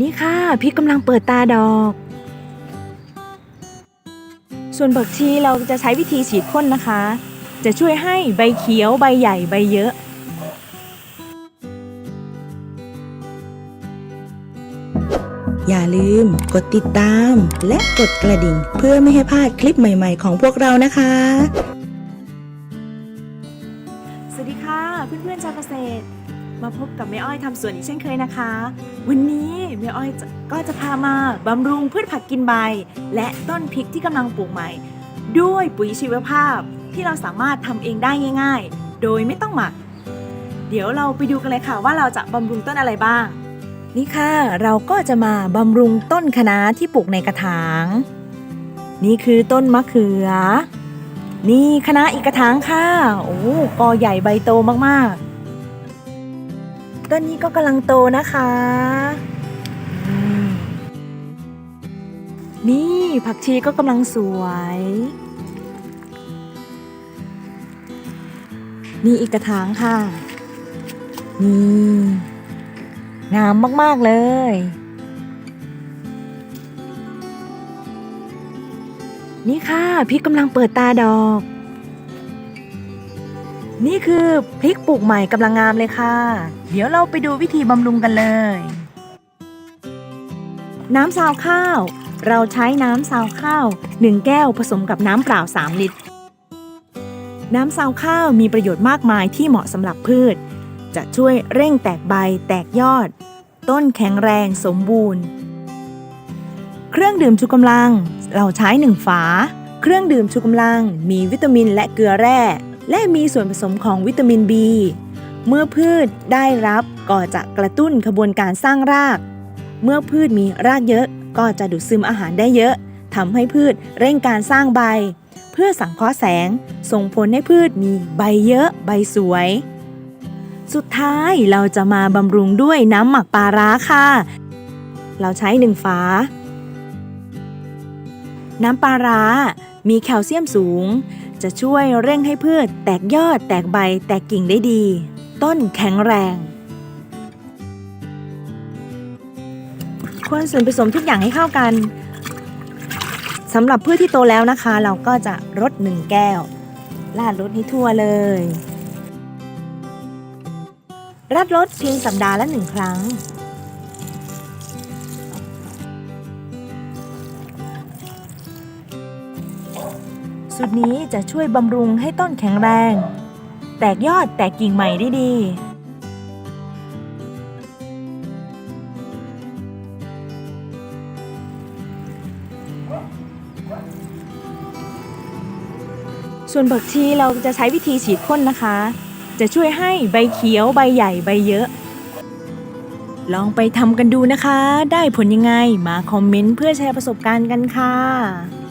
นี่ค่ะพริกำลังเปิดตาดอก ส่วนผักชีเราจะใช้วิธีฉีดพ่นนะคะ จะช่วยให้ใบเขียวใบใหญ่ใบเยอะ อย่าลืมกดติดตาม และกดกระดิ่ง เพื่อไม่ให้พลาดคลิปใหม่ ๆ ของพวกเรานะคะ สวัสดีค่ะเพื่อนๆชาวเกษตร มาพบกับแม่อ้อยทำสวนอีกเช่นเคยนะคะ วันนี้แม่อ้อยก็จะพามาบำรุงพืชผักกินใบ และต้นพริกที่กำลังปลูกใหม่ ด้วยปุ๋ยชีวภาพที่เราสามารถทำเองได้ง่าย ๆ โดยไม่ต้องหมัก เดี๋ยวเราไปดูกันเลยค่ะว่าเราจะบำรุงต้นอะไรบ้าง นี่ค่ะเราก็จะมาบำรุงต้นคะน้าที่ปลูกในกระถาง นี่คือต้นมะเขือ นี่คณะอีกกระถางค่ะ โอ้กอใหญ่ใบโตมากๆ ต้นนี้ก็กำลังโตนะคะ นี่ผักชีก็กำลังสวย นี่อีกกระถางค่ะ นี่งามมาก ๆ เลย นี่ค่ะพริกกำลังเปิดตาดอก นี่คือพริกปลูกใหม่กำลังงามเลยค่ะ เดี๋ยวเราไปดูวิธีบำรุงกันเลย น้ำซาวข้าว เราใช้น้ำซาวข้าว 1 แก้วผสมกับน้ำเปล่า 3 ลิตร น้ำซาวข้าวมีประโยชน์มากมายที่เหมาะสำหรับพืช จะช่วยเร่งแตกใบแตกยอด ต้นแข็งแรงสมบูรณ์ เครื่องดื่มชูกำลัง เราใช้หนึ่งฝา เครื่องดื่มชูกำลัง มีวิตามินและเกลือแร่ และมีส่วนผสมของวิตามิน B เมื่อพืชได้รับก็จะกระตุ้นขบวนการสร้างราก เมื่อพืชมีรากเยอะก็จะดูดซึมอาหารได้เยอะทำให้พืชเร่งการสร้างใบ เพื่อสังเคราะห์แสง ส่งผลให้พืชมีใบเยอะใบสวย สุดท้ายเราจะมาบำรุงด้วยน้ำหมักปลาร้าค่ะ เราใช้หนึ่งฝา น้ำปลาร้ามีแคลเซียมสูง จะช่วยเร่งให้พืช แตกยอด แตกใบ แตกกิ่งได้ดี ต้นแข็งแรงควรส่วนผสมทุกอย่างให้เข้ากันสำหรับพืชที่โตแล้วนะคะ เราก็จะรดหนึ่งแก้วราดรดให้ทั่วเลยราดรดเพียงสัปดาห์ละหนึ่งครั้ง สูตรนี้จะช่วยบำรุงให้ต้นแข็งแรง แตกยอดแตกกิ่งใหม่ได้ดีส่วนผักชีเราจะใช้วิธีฉีดพ่นนะคะ จะช่วยให้ใบเขียวใบใหญ่ใบเยอะ ลองไปทำกันดูนะคะ ได้ผลยังไงมาคอมเมนต์เพื่อแชร์ประสบการณ์กันค่ะ